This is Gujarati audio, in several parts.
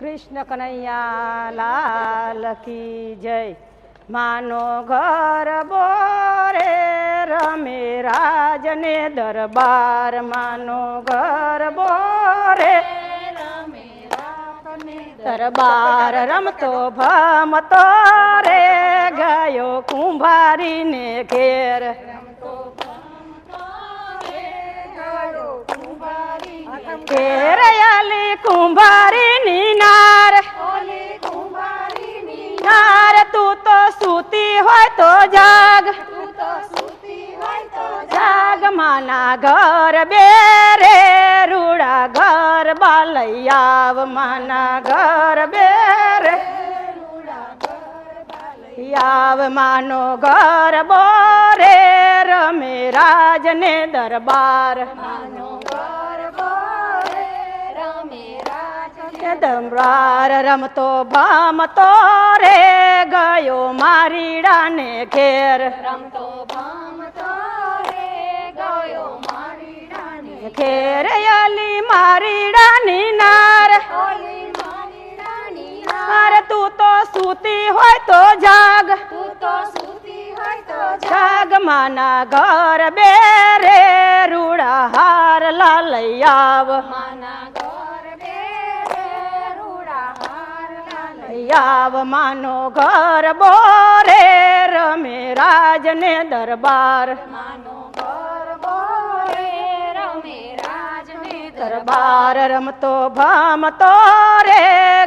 કૃષ્ણ કનૈયા લાલ કી જય. માનો ઘર બોરે રમે રાજને દરબાર. માનો ઘર બોરે દરબાર. રમતો ભમતો રે ગયો કુંભારીને ઘેર. ઘેર આલી સૂતી હોય તો જાગ. જાગ માના ઘર બે રે રૂડા ઘર બાલૈયાવ માના ઘર બેરે. યાવ માનો ઘર બોરે, રમે રાજને દરબાર. દમરાર રમતો ભામતો રે ગયો મારીડાને ઘેર. રમતો ભામતો રે ગયો મારી રાની ઘેર. અલી મારીડાની નાર. નાર. તું તો સૂતી હોય તો જાગ. તું તો સૂતી હોય તો જાગ. માના ઘર બેરે રૂડા હાર લાલૈયાવ. માના યાવ માનો ઘર બોરે રમે રાજને દરબાર. માનો ઘર બોરે રમે રાજને દરબાર. રમતો ભમતો રે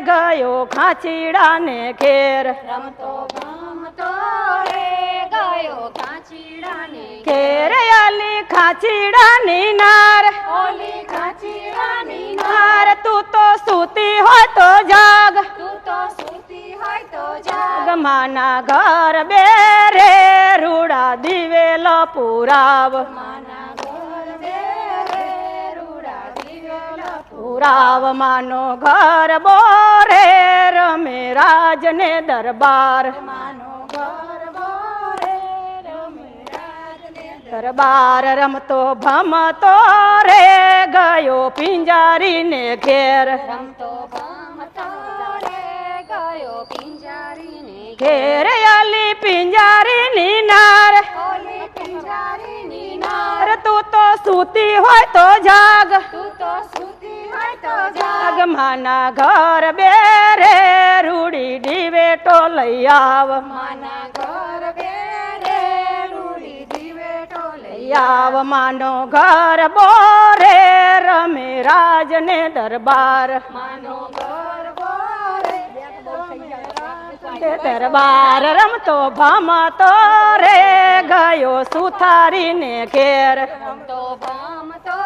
ગયો ખાંચીડાને ઘેર. રમતો ભમતો રે ગયો કાચીડાને ઘેર. આલી ખાંચીડાની નાર. ઓલી ખાંચીડાની નાર. તું તો સૂતી હો તો જાગ. તું તો સૂતી હોય તો જાગ ગમાના ઘર બેરે રૂડા દિવેલ પુરાવ. માના ઘર બેરે રૂડા દિવેલા પુરાવ માનો ઘર બોરે રમે રાજને દરબાર. માનો ઘર બોરે રમે રાજને દરબાર રમતો ભમતો રે ગયો પિંજારીને ઘેર. રમતો રે ગયો પિંજારીને ઘેર આલી પિંજારીની નાર. ઓલી પિંજારીની નાર. તું તો સૂતી હોય તો જાગ. તું તો સૂતી હોય તો જાગ. માના ઘર બેરે રૂડી ડીવેટો લઈ આવ. માના ઘર બેરે રૂડી લઈ આવ. માનો ઘર બોરે રમે રાજને દરબાર. માનો ઘર દરબાર રમતો ભમતો રે ગયો સુથારીને ઘેર. રમતો ભમતો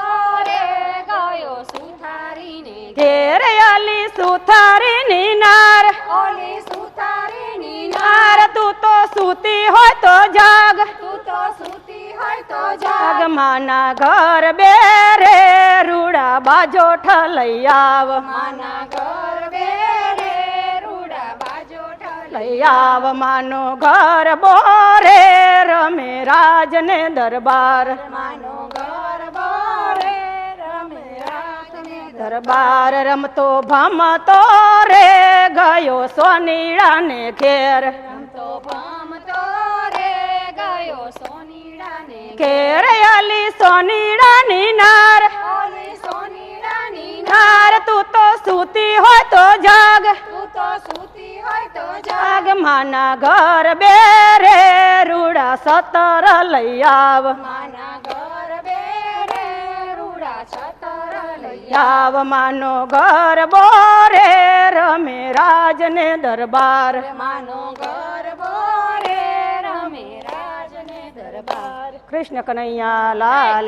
રે ગયો સુથારીને ઘેર આલી સુથારીની નાર. ઓલી સુથારીની નાર તું તો સૂતી હોય તો જાગ. તું તો સૂતી હોય તો જાગ. માના ઘર બેરે રૂડા બાજો ઠલઈ આવ. માના ઘર લઈ આવ માનો ઘર બોરે રમે રાજને દરબાર. માનો ઘર બોરે રમે રાજને દરબાર રમતો ભમતો રે ગયો સોનીડાને ઘેર. રમતો ભમતો રે ગયો સોનીડાને ઘેર આલી સોનીડાની નાર. સોનીડાની નાર તું તો સૂતી હોય તો જાગ. તું તો સૂતી હોય તો જાગ. આગમાના ઘર બેરે રૂડા સતર લઈ આવ. માના ઘર બેરે રૂડા સતર લઈ આવ. માનો ઘર બોરે રમે રાજને દરબાર. માનો ઘર બોરે રમે રાજને દરબાર. કૃષ્ણ કનૈયા લાલ.